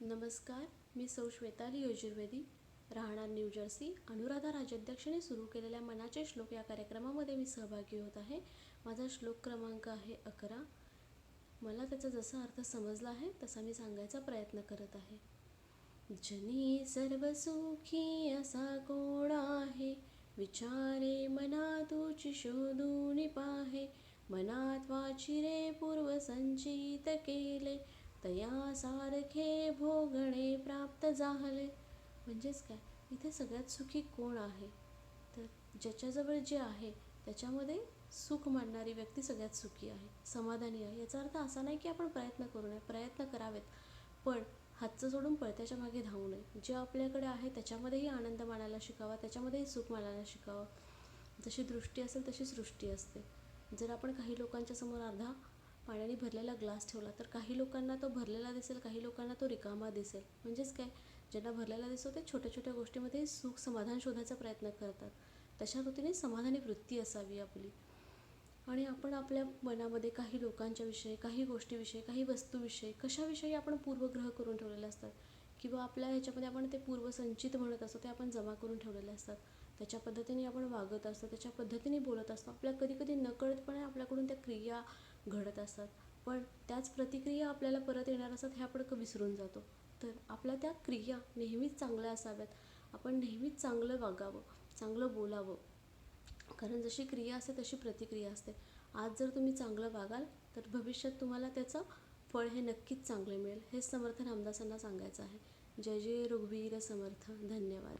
नमस्कार मी सौ श्वेताली यजुर्वेदी. राहणार न्यू जर्सी. अनुराधा राजाध्यक्षाने सुरू केलेल्या मनाचे श्लोक या कार्यक्रमामध्ये मी सहभागी होत आहे. माझा श्लोक क्रमांक आहे अकरा. मला त्याचा जसा अर्थ समजला आहे तसा मी सांगायचा प्रयत्न करत आहे. जनी सर्वसुखी असा कोण आहे? विचारे मना तुची शोधून पाहे. मनात वाचिरे पूर्वसंचित केले. तया सारखे भोगणे प्राप्त झाले. म्हणजेच काय? इथे सगळ्यात सुखी कोण आहे? तर ज्याच्याजवळ जे आहे त्याच्यामध्ये सुख मानणारी व्यक्ती सगळ्यात सुखी आहे. समाधानी आहे. याचा अर्थ असा नाही की आपण प्रयत्न करू नये. प्रयत्न करावेत. पण हातचं सोडून पळत्याच्या मागे धावू नये. जे आपल्याकडे आहे त्याच्यामध्येही आनंद मानायला शिकावा. त्याच्यामध्येही सुख मानायला शिकावं. जशी दृष्टी असेल तशी सृष्टी असते. जर आपण काही लोकांच्या समोर अर्धा पाण्याने भरलेला ग्लास ठेवला तर काही लोकांना तो भरलेला दिसेल काही लोकांना तो रिकामा दिसेल. म्हणजेच काय? ज्यांना भरलेला दिसतो ते छोट्या छोट्या गोष्टीमध्ये सुख समाधान शोधायचा प्रयत्न करतात. तशा कृतीने समाधानी वृत्ती असावी आपली. आणि आपण आपल्या मनामध्ये काही लोकांच्या विषयी काही गोष्टीविषयी काही वस्तूविषयी कशाविषयी आपण पूर्वग्रह करून ठेवलेले असतात? किंवा आपल्या ह्याच्यामध्ये आपण ते पूर्वसंचित म्हणत असतो ते आपण जमा करून ठेवलेले असतात. त्याच्या पद्धतीने आपण वागत असतो त्याच्या पद्धतीने बोलत असतो. आपल्या कधी कधी नकळतपणे आपल्याकडून त्या क्रिया घडत असतात. पण त्याच प्रतिक्रिया आपल्याला परत येणार असतात हे आपण विसरून जातो. तर आपल्या त्या क्रिया नेहमीच चांगल्या असाव्यात. आपण नेहमीच चांगलं वागावं चांगलं बोलावं. कारण जशी क्रिया असते तशी प्रतिक्रिया असते. आज जर तुम्ही चांगलं वागाल तर भविष्यात तुम्हाला त्याचं फळ हे नक्कीच चांगले मिळेल. हे समर्थ रामदासांना सांगायचं आहे. जय जय रघुवीर समर्थ. धन्यवाद.